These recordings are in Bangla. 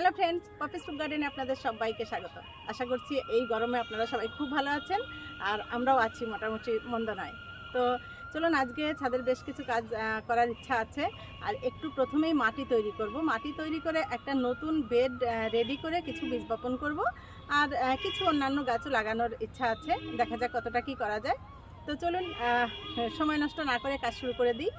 হ্যালো ফ্রেন্ডস পপিস ফুড গার্ডেনে আপনাদের সবাইকে স্বাগত। আশা করছি এই গরমে আপনারা সবাই খুব ভালো আছেন, আর আমরাও আছি মোটামুটি মন্দ নয়। তো চলুন আজকে ছাদের বেশ কিছু কাজ করার ইচ্ছা আছে। আর একটু প্রথমেই মাটি তৈরি করব। মাটি তৈরি করে একটা নতুন বেড রেডি করে কিছু বীজ বপন করব। আর কিছু অন্যান্য গাছও লাগানোর ইচ্ছা আছে। দেখা যাক কতটা কি করা যায়। তো চলুন সময় নষ্ট না করে কাজ শুরু করে দিই।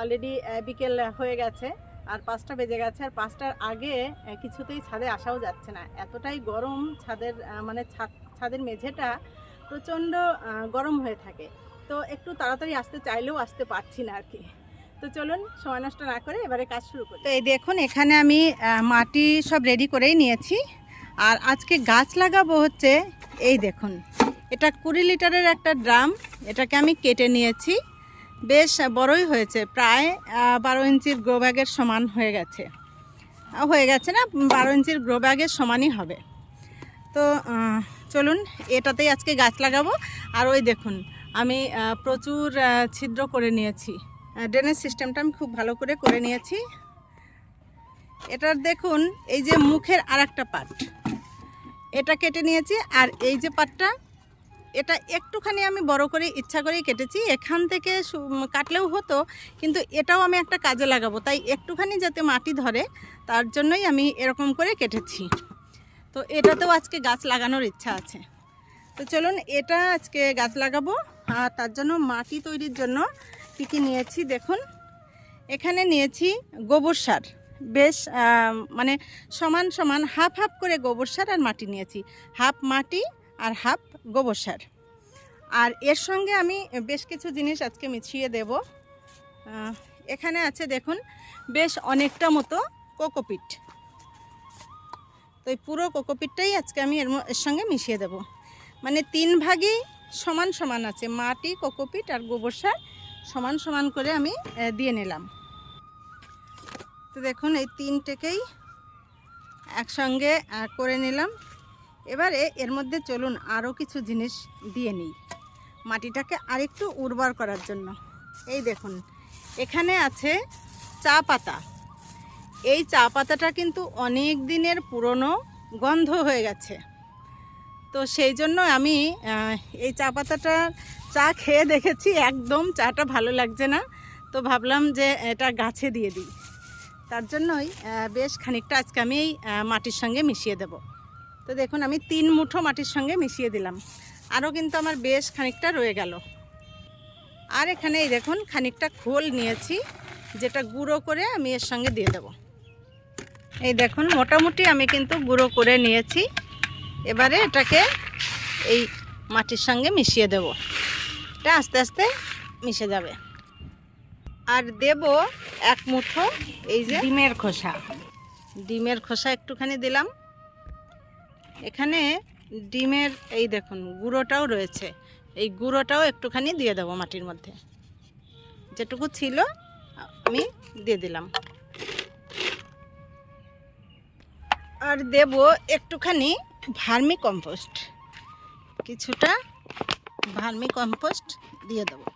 অলরেডি বিকেল হয়ে গেছে। আর পাঁচটা বেজে গেছে, আর পাঁচটার আগে কিছুতেই ছাদে আসাও যাচ্ছে না। এতটাই গরম ছাদের মানে ছাদ, ছাদের মেঝেটা প্রচণ্ড গরম হয়ে থাকে। তো একটু তাড়াতাড়ি আসতে চাইলেও আসতে পারছি না আর কি। তো চলুন, সময় নষ্ট না করে এবারে কাজ শুরু করি। তো এই দেখুন, এখানে আমি মাটি সব রেডি করেই নিয়েছি। আর আজকে গাছ লাগাবো হচ্ছে, এই দেখুন, এটা কুড়ি লিটারের একটা ড্রাম। এটাকে আমি কেটে নিয়েছি। বেশ বড়ই হয়েছে, প্রায় বারো ইঞ্চির গ্রো ব্যাগের সমান হয়ে গেছে। হয়ে গেছে না, বারো ইঞ্চির গ্রো ব্যাগের সমানই হবে। তো চলুন, এটাতেই আজকে গাছ লাগাবো। আর ওই দেখুন, আমি প্রচুর ছিদ্র করে নিয়েছি। ড্রেনেজ সিস্টেমটা আমি খুব ভালো করে করে নিয়েছি। এটার দেখুন, এই যে মুখের আর একটা পার্ট। এটা কেটে নিয়েছি, আর এই যে পার্টটা এটা একটুখানি আমি বড় করে ইচ্ছা করেই কেটেছি। এখান থেকে কাটলেও হতো, কিন্তু এটাও আমি একটা কাজে লাগাবো। তাই একটুখানি যাতে মাটি ধরে, তার জন্যই আমি এরকম করে কেটেছি। তো এটাতেও আজকে গাছ লাগানোর ইচ্ছা আছে। তো চলুন, এটা আজকে গাছ লাগাবো, আর তার জন্য মাটি তৈরির জন্য কী কী নিয়েছি দেখুন। এখানে নিয়েছি গোবর সার। বেশ মানে সমান সমান হাফ হাফ করে গোবর সার আর মাটি নিয়েছি। হাফ মাটি আর হাফ গোবর সার। আর এর সঙ্গে আমি বেশ কিছু জিনিস আজকে মিশিয়ে দেব। এখানে আছে দেখুন, বেশ অনেকটা মতো কোকোপিট। তো এই পুরো কোকোপিটটাই আজকে আমি এর এর সঙ্গে মিশিয়ে দেব। মানে তিন ভাগই সমান সমান আছে, মাটি, কোকোপিট আর গোবর সার সমান সমান করে আমি দিয়ে নিলাম। তো দেখুন, এই তিনটেকেই একসঙ্গে করে নিলাম। এবারে এর মধ্যে চলুন আরও কিছু জিনিস দিয়ে নিই। মাটিটাকে আরেকটু উর্বর করার জন্য। এই দেখুন, এখানে আছে চা পাতা। এই চা পাতাটা কিন্তু অনেক দিনের পুরনো গন্ধ হয়ে গেছে। তো সেই জন্য আমি এই চা পাতাটা চা খেয়ে দেখেছি, একদম চাটা ভালো লাগছে না। তো ভাবলাম যে এটা গাছে দিয়ে দিই। তার জন্যই বেশ খানিকটা আজকে আমি এই মাটির সঙ্গে মিশিয়ে দেব। তো দেখুন আমি তিন মুঠো মাটির সঙ্গে মিশিয়ে দিলাম। আরও কিন্তু আমার বেশ খানিকটা রয়ে গেল। আর এখানে এই দেখুন খানিকটা খোল নিয়েছি যেটা গুঁড়ো করে আমি এর সঙ্গে দিয়ে দেব। এই দেখুন মোটামুটি আমি কিন্তু গুঁড়ো করে নিয়েছি। এবারে এটাকে এই মাটির সঙ্গে মিশিয়ে দেব। এটা আস্তে আস্তে মিশে যাবে। আর দেব এক মুঠো এই যে ডিমের খোসা। ডিমের খোসা একটুখানি দিলাম। এখানে ডিমের এই দেখুন গুঁড়োটাও রয়েছে। এই গুঁড়োটাও একটুখানি দিয়ে দেবো মাটির মধ্যে। যেটুকু ছিল, আমি দিয়ে দিলাম। আর দেব একটুখানি ভার্মি কম্পোস্ট কিছুটা ভার্মি কম্পোস্ট দিয়ে দেবো।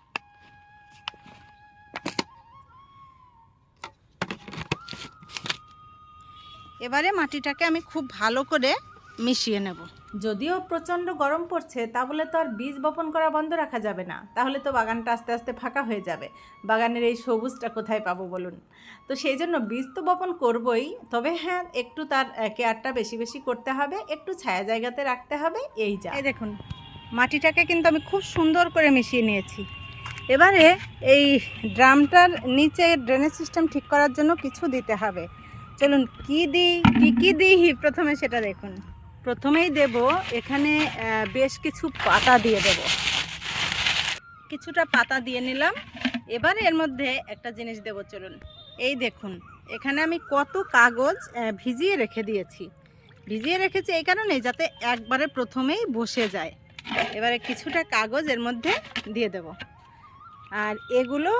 এবারে মাটিটাকে আমি খুব ভালো করে মিশিয়ে নেব। যদিও প্রচণ্ড গরম পড়ছে তা বলে তো আর বীজ বপন করা বন্ধ রাখা যাবে না। তাহলে তো বাগানটা আস্তে আস্তে ফাঁকা হয়ে যাবে। বাগানের এই সবুজটা কোথায় পাবো বলুন? তো সেই জন্য বীজ তো বপন করবই তবে হ্যাঁ একটু তার কেয়ারটা বেশি বেশি করতে হবে একটু ছায়া জায়গাতে রাখতে হবে এই যা। দেখুন মাটিটাকে কিন্তু আমি খুব সুন্দর করে মিশিয়ে নিয়েছি। এবারে এই ড্রামটার নিচে ড্রেনেজ সিস্টেম ঠিক করার জন্য কিছু দিতে হবে। চলুন কি দিই কী কী দিই? প্রথমে সেটা দেখুন। প্রথমেই দেব এখানে বেশ কিছু পাতা দিয়ে দেব। কিছুটা পাতা দিয়ে নিলাম। এবার এর মধ্যে একটা জিনিস দেব, চলুন। এই দেখুন, এখানে আমি কত কাগজ ভিজিয়ে রেখে দিয়েছি। ভিজিয়ে রেখেছি এই কারণে যাতে একবারে প্রথমেই বসে যায়। এবারে কিছুটা কাগজ এর মধ্যে দিয়ে দেব। আর এগুলো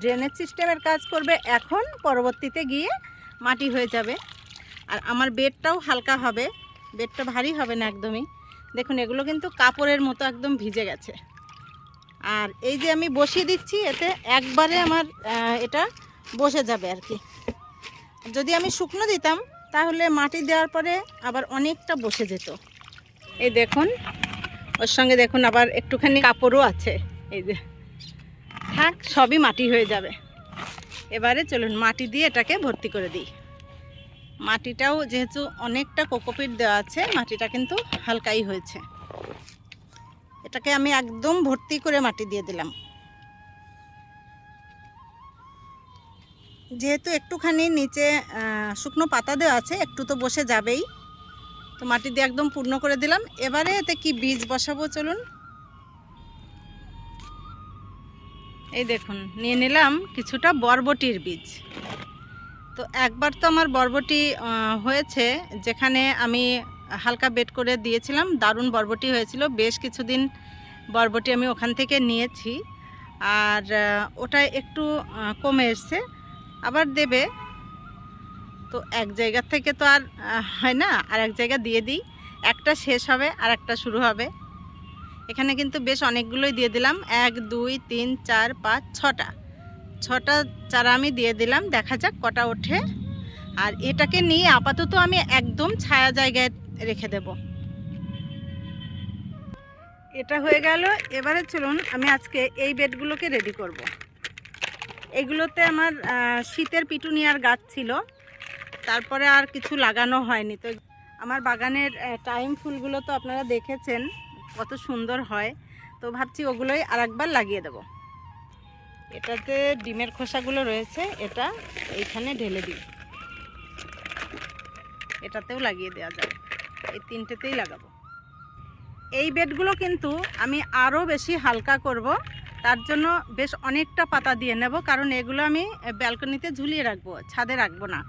ড্রেনেজ সিস্টেমের কাজ করবে এখন, পরবর্তীতে গিয়ে মাটি হয়ে যাবে। আর আমার বেডটাও হালকা হবে। বেডটা ভারী হবে না একদমই। দেখুন, এগুলো কিন্তু কাপড়ের মতো একদম ভিজে গেছে। আর এই যে আমি বসিয়ে দিচ্ছি, এতে একবারে আমার এটা বসে যাবে আর কি। যদি আমি শুকনো দিতাম, তাহলে মাটি দেওয়ার পরে আবার অনেকটা বসে যেত। এই দেখুন, ওর সঙ্গে দেখুন আবার একটুখানি কাপড়ও আছে। এই যে, থাক, সবই মাটি হয়ে যাবে। এবারে চলুন, মাটি দিয়ে এটাকে ভর্তি করে দিই। মাটিটাও যেহেতু অনেকটা কোকোপিট দেওয়া আছে, মাটিটা কিন্তু হালকাই হয়েছে। এটাকে আমি একদম ভর্তি করে মাটি দিয়ে দিলাম। যেহেতু একটুখানি নিচে শুকনো পাতা দেওয়া আছে, একটু তো বসে যাবেই। তো মাটি দিয়ে একদম পূর্ণ করে দিলাম। এবারে এতে কি বীজ বসাবো চলুন? এই দেখুন, নিয়ে নিলাম কিছুটা বরবটির বীজ। তো একবার তো আমার বরবটি হয়েছে, যেখানে আমি হালকা বেট করে দিয়েছিলাম, দারুণ বরবটি হয়েছিল। বেশ কিছুদিন বরবটি আমি ওখান থেকে নিয়েছি, আর ওটা একটু কমে এসছে, আবার দেবে। তো এক জায়গা থেকে তো আর হয় না, আর এক জায়গা দিয়ে দিই। একটা শেষ হবে, আর একটা শুরু হবে। এখানে কিন্তু বেশ অনেকগুলোই দিয়ে দিলাম। এক, দুই, তিন, চার, পাঁচ, ছটা। ছটা চারা আমি দিয়ে দিলাম, দেখা যাক কটা ওঠে। আর এটাকে নিয়ে আপাতত আমি একদম ছায়া জায়গায় রেখে দেব। এটা হয়ে গেল, এবারে চলুন আমি আজকে এই বেডগুলোকে রেডি করব। এগুলোতে আমার শীতের পিটুনিয়ার গাছ ছিল। তারপরে আর কিছু লাগানো হয়নি। তো আমার বাগানের টাইম ফুলগুলো তো আপনারা দেখেছেন, কত সুন্দর হয়। তো ভাবছি ওগুলোই আর একবার লাগিয়ে দেব। এটাতে ডিমের খোসাগুলো রয়েছে, এটা এইখানে ঢেলে দিই। এটাতেও লাগিয়ে দেওয়া যাবে। এই তিনটেতেই লাগাবো। এই বেডগুলো কিন্তু আমি আরও বেশি হালকা করব, তার জন্য বেশ অনেকটা পাতা দিয়ে নেব, কারণ এগুলো আমি ব্যালকনিতে ঝুলিয়ে রাখব, ছাদে রাখব না।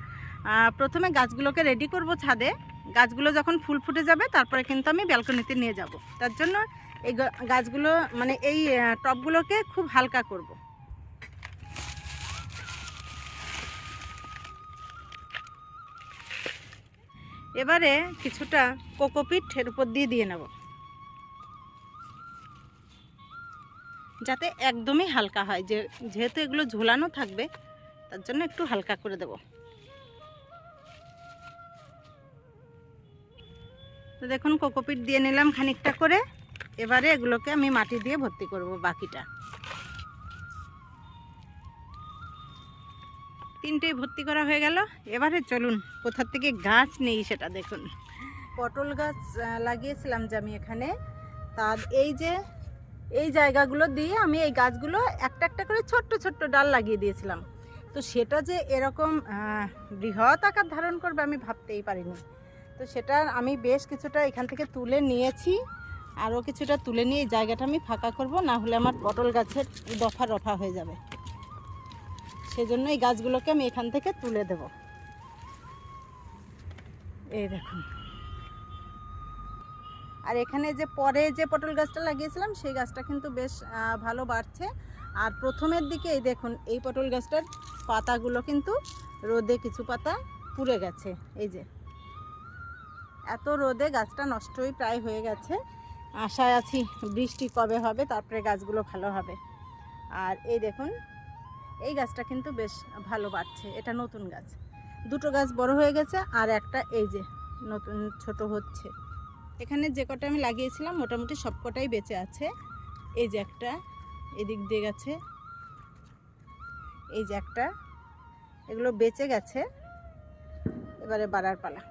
প্রথমে গাছগুলোকে রেডি করব ছাদে। গাছগুলো যখন ফুল ফুটে যাবে, তারপরে কিন্তু আমি ব্যালকনিতে নিয়ে যাব। তার জন্য এই গাছগুলো মানে এই টবগুলোকে খুব হালকা করব। এবারে কিছুটা কোকোপিট এর উপর দিয়ে দিয়ে নেব। যাতে একদমই হালকা হয়, যে যেহেতু এগুলো ঝোলানো থাকবে, তার জন্য একটু হালকা করে দেব। তো দেখুন কোকোপিট দিয়ে নিলাম খানিকটা করে। এবারে এগুলোকে আমি মাটি দিয়ে ভর্তি করব বাকিটা। তিনটেই ভর্তি করা হয়ে গেল। এবারে চলুন, কোথার থেকে গাছ নেই সেটা দেখুন। পটল গাছ লাগিয়েছিলাম যে আমি এখানে। তার এই যে, এই জায়গাগুলো দিয়ে আমি এই গাছগুলো একটা একটা করে ছোট্ট ছোট্ট ডাল লাগিয়ে দিয়েছিলাম। তো সেটা যে এরকম বৃহৎ আকার ধারণ করবে আমি ভাবতেই পারিনি। তো সেটা আমি বেশ কিছুটা এখান থেকে তুলে নিয়েছি। আরও কিছুটা তুলে নিয়ে এই জায়গাটা আমি ফাঁকা করব, না হলে আমার পটল গাছের দফা রফা হয়ে যাবে। সেজন্য এই গাছগুলোকে আমি এখান থেকে তুলে দেব। এই দেখুন। আর এখানে যে পরে যে পটল গাছটা লাগিয়েছিলাম, সেই গাছটা কিন্তু বেশ ভালো বাড়ছে। আর প্রথমের দিকে এই দেখুন, এই পটল গাছটার পাতাগুলো কিন্তু রোদে কিছু পাতা পুড়ে গেছে। এই যে, এত রোদে গাছটা নষ্টই প্রায় হয়ে গেছে। আশায় আছি বৃষ্টি কবে হবে, তারপরে গাছগুলো ভালো হবে। আর এই দেখুন এই গাছটা কিন্তু বেশ ভালো বাড়ছে, এটা নতুন গাছ। দুটো গাছ বড় হয়ে গেছে আর একটা এই যে নতুন ছোট হচ্ছে। এখানে যে কটা আমি লাগিয়েছিলাম মোটামুটি সব কটাই বেঁচে আছে। এই যে একটা, এদিক দিয়ে গেছে। এই যে একটা, এগুলো বেঁচে গেছে। এবারে বাড়ার পালা।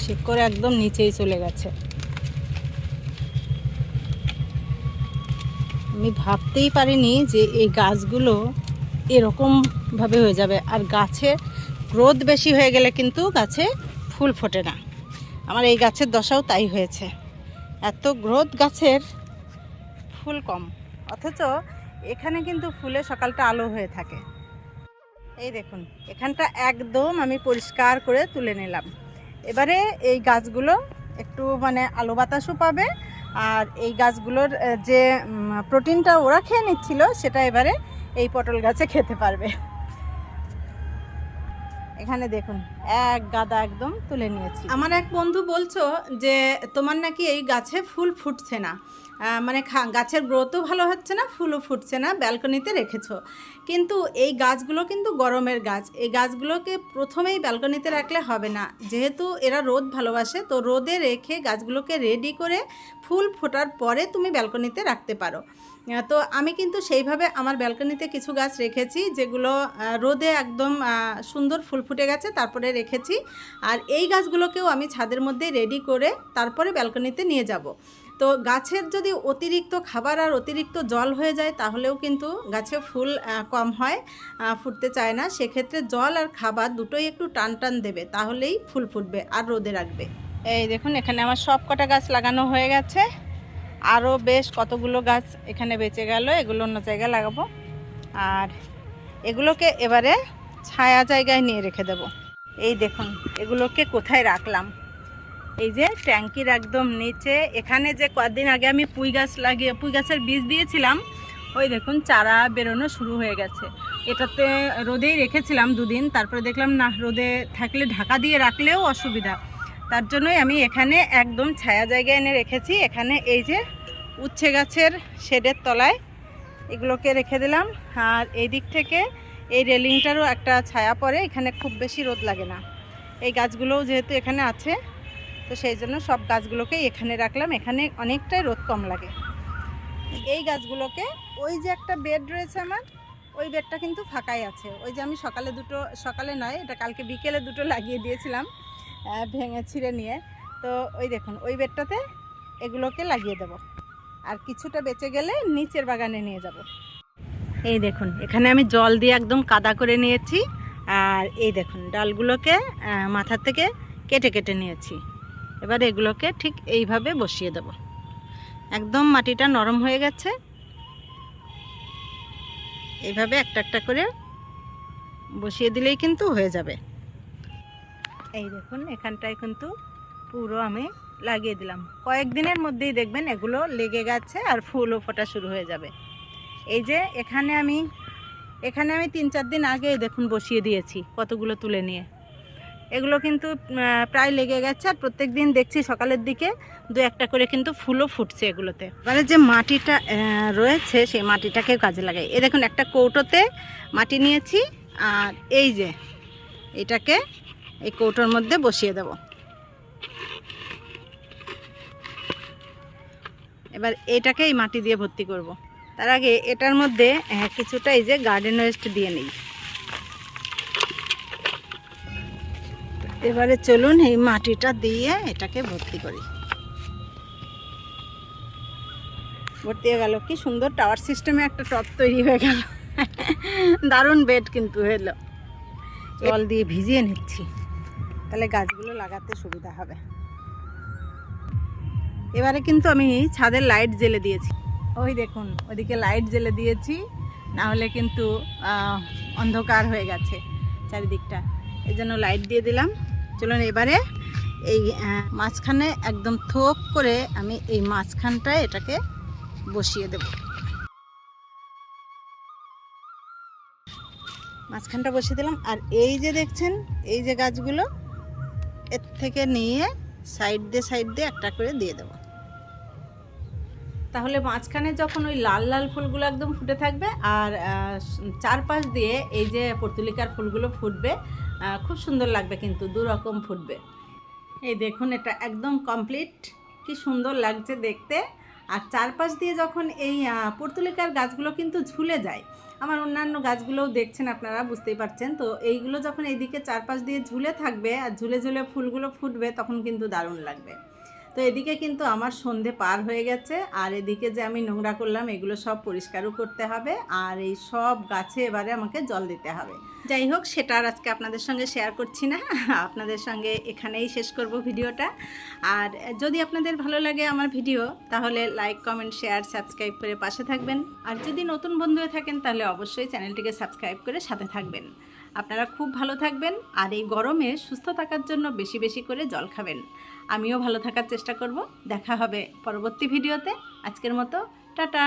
শিকড় একদম নিচেই চলে গেছে। আমি ভাবতেই পারিনি যে এই গাছগুলো এরকমভাবে হয়ে যাবে। আর গাছে রোদ বেশি হয়ে গেলে কিন্তু গাছে ফুল ফোটে না। আমার এই গাছের দশাও তাই হয়েছে। এত গ্রোথ গাছের, ফুল কম। অথচ এখানে কিন্তু ফুলে সকালটা আলো হয়ে থাকে। এই দেখুন, এখানটা একদম আমি পরিষ্কার করে তুলে নিলাম। এবারে এই গাছগুলো একটু মানে আলো বাতাসও পাবে আর এই গাছগুলোর যে প্রোটিনটা ওরা খেয়ে নিচ্ছিল, সেটা এবারে এই পটল গাছে খেতে পারবে। এখানে দেখুন। এক গাদা একদম তুলে নিয়েছি। আমার এক বন্ধু বলছো যে, তোমার নাকি এই গাছে ফুল ফুটছে না। মানে গাছের গ্রোথও ভালো হচ্ছে না, ফুলও ফুটছে না ব্যালকনিতে রেখেছো। কিন্তু এই গাছগুলো কিন্তু গরমের গাছ। এই গাছগুলোকে প্রথমেই ব্যালকনিতে রাখলে হবে না। যেহেতু এরা রোদ ভালোবাসে, তো রোদে রেখে গাছগুলোকে রেডি করে ফুল ফোটার পরে তুমি ব্যালকনিতে রাখতে পারো। তো আমি কিন্তু সেইভাবে আমার ব্যালকনিতে কিছু গাছ রেখেছি, যেগুলো রোদে একদম সুন্দর ফুল ফুটে গেছে, তারপরে রেখেছি। আর এই গাছগুলোকেও আমি ছাদের মধ্যে রেডি করে তারপরে ব্যালকনিতে নিয়ে যাব। তো গাছের যদি অতিরিক্ত খাবার আর অতিরিক্ত জল হয়ে যায়, তাহলেও কিন্তু গাছে ফুল কম হয় ফুটতে চায় না। সেক্ষেত্রে জল আর খাবার দুটোই একটু টান টান দেবে, তাহলেই ফুল ফুটবে আর রোদে রাখবে। এই দেখুন, এখানে আমার সব কটা গাছ লাগানো হয়ে গেছে। আরও বেশ কতগুলো গাছ এখানে বেঁচে গেল, এগুলো অন্য জায়গায় লাগাবো। আর এগুলোকে এবারে ছায়া জায়গায় নিয়ে রেখে দেব। এই দেখুন, এগুলোকে কোথায় রাখলাম? এই যে ট্যাঙ্কির একদম নিচে, এখানে যে কদিন আগে আমি পুঁই গাছ লাগিয়ে, পুঁই গাছের বীজ দিয়েছিলাম, ওই দেখুন চারা বেরোনো শুরু হয়ে গেছে। এটাতে রোদেই রেখেছিলাম দুদিন, তারপরে দেখলাম না, রোদে থাকলে ঢাকা দিয়ে রাখলেও অসুবিধা। তার জন্যই আমি এখানে একদম ছায়া জায়গায় এনে রেখেছি। এখানে এই যে উচ্ছে গাছের শেডের তলায় এগুলোকে রেখে দিলাম। আর এই দিক থেকে এই রেলিংটারও একটা ছায়া পড়ে, এখানে খুব বেশি রোদ লাগে না। এই গাছগুলোও যেহেতু এখানে আছে, তো সেই জন্য সব গাছগুলোকে এখানে রাখলাম। এখানে অনেকটাই রোদ কম লাগে। এই গাছগুলোকে, ওই যে একটা বেড রয়েছে আমার, ওই বেডটা কিন্তু ফাঁকাই আছে। ওই যে আমি সকালে দুটো, সকালে নয়, এটা কালকে বিকেলে দুটো লাগিয়ে দিয়েছিলাম ভেঙে ছিঁড়ে নিয়ে। তো ওই দেখুন, ওই বেডটাতে এগুলোকে লাগিয়ে দেব। আর কিছুটা বেঁচে গেলে নিচের বাগানে নিয়ে যাব। এই দেখুন, এখানে আমি জল দিয়ে একদম কাদা করে নিয়েছি। আর এই দেখুন, ডালগুলোকে মাথা থেকে কেটে কেটে নিয়েছি। এবার এগুলোকে ঠিক এইভাবে বসিয়ে দেব। একদম মাটিটা নরম হয়ে গেছে। এইভাবে একটা একটা করে বসিয়ে দিলেই কিন্তু হয়ে যাবে। এই দেখুন, এখানটায় কিন্তু পুরো আমি লাগিয়ে দিলাম। কয়েকদিনের মধ্যেই দেখবেন এগুলো লেগে গেছে আর ফুলও ফোটা শুরু হয়ে যাবে। এই যে এখানে আমি এখানে আমি তিন চার দিন আগে দেখুন বসিয়ে দিয়েছি কতগুলো তুলে নিয়ে। এগুলো কিন্তু প্রায় লেগে গেছে আর প্রত্যেক দিন দেখছি সকালের দিকে দু একটা করে কিন্তু ফুলও ফুটছে এগুলোতে। এবারে যে মাটিটা রয়েছে সেই মাটিটাকে কাজে লাগাই। এ দেখুন একটা কৌটোতে মাটি নিয়েছি আর এই যে এটাকে এই কৌটোর মধ্যে বসিয়ে দেব। এবার এটাকে এই মাটি দিয়ে ভর্তি করব। তার আগে এটার মধ্যে আহ, কিছুটা এই যে গার্ডেন ওয়েস্ট দিয়ে নিই। এবারে চলুন এই মাটিটা দিয়ে এটাকে ভর্তি করি। ভর্তি হয়ে গেল। কি সুন্দর টাওয়ার সিস্টেমে একটা টপ তৈরি হয়ে গেল। দারুণ বেড কিন্তু হলো। জল দিয়ে ভিজিয়ে নিচ্ছি। তাহলে গাছগুলো লাগাতে সুবিধা হবে। এবারে কিন্তু আমি ছাদের লাইট জেলে দিয়েছি। ওই দেখুন, ওদিকে লাইট জেলে দিয়েছি না হলে কিন্তু অন্ধকার হয়ে গেছে চারিদিকটা। এই জন্য লাইট দিয়ে দিলাম। চলুন এবারে এই মাঝখানে একদম থোক করে আমি এই মাঝখানটায় এটাকে বসিয়ে দেব। মাঝখানটা বসিয়ে দিলাম। আর এই যে দেখছেন, এই যে গাছগুলো, এর থেকে নিয়ে সাইড দিয়ে সাইড দিয়ে একটা করে দিয়ে দেবো। তাহলে মাঝখানে যখন ওই লাল লাল ফুলগুলো একদম ফুটে থাকবে আর চারপাশ দিয়ে এই যে পর্তুলিকার ফুলগুলো ফুটবে খুব সুন্দর লাগবে কিন্তু, দু রকম ফুটবে। এই দেখুন, এটা একদম কমপ্লিট কি সুন্দর লাগছে দেখতে। আর চারপাশ দিয়ে যখন এই পর্তুলিকার গাছগুলো কিন্তু ঝুলে যায়, আমার অন্যান্য গাছগুলোও দেখছেন আপনারা, বুঝতেই পারছেন। তো এইগুলো যখন এইদিকে চারপাশ দিয়ে ঝুলে থাকবে আর ঝুলে ঝুলে ফুলগুলো ফুটবে, তখন কিন্তু দারুণ লাগবে। তো এদিকে কিন্তু আমার সন্ধে পার হয়ে গেছে। আর এদিকে যে আমি নোংরা করলাম, এগুলো সব পরিষ্কারও করতে হবে। আর এই সব গাছে এবারে আমাকে জল দিতে হবে। যাই হোক, সেটা আর আজকে আপনাদের সঙ্গে শেয়ার করছি না। আপনাদের সঙ্গে এখানেই শেষ করব ভিডিওটা। আর যদি আপনাদের ভালো লাগে আমার ভিডিও, তাহলে লাইক কমেন্ট শেয়ার সাবস্ক্রাইব করে পাশে থাকবেন। আর যদি নতুন বন্ধু থাকেন, তাহলে অবশ্যই চ্যানেলটিকে সাবস্ক্রাইব করে সাথে থাকবেন। আপনারা খুব ভালো থাকবেন। আর এই গরমে সুস্থ থাকার জন্য বেশি বেশি করে জল খাবেন। আমিও ভালো থাকার চেষ্টা করব। দেখা হবে পরবর্তী ভিডিওতে। আজকের মতো টাটা!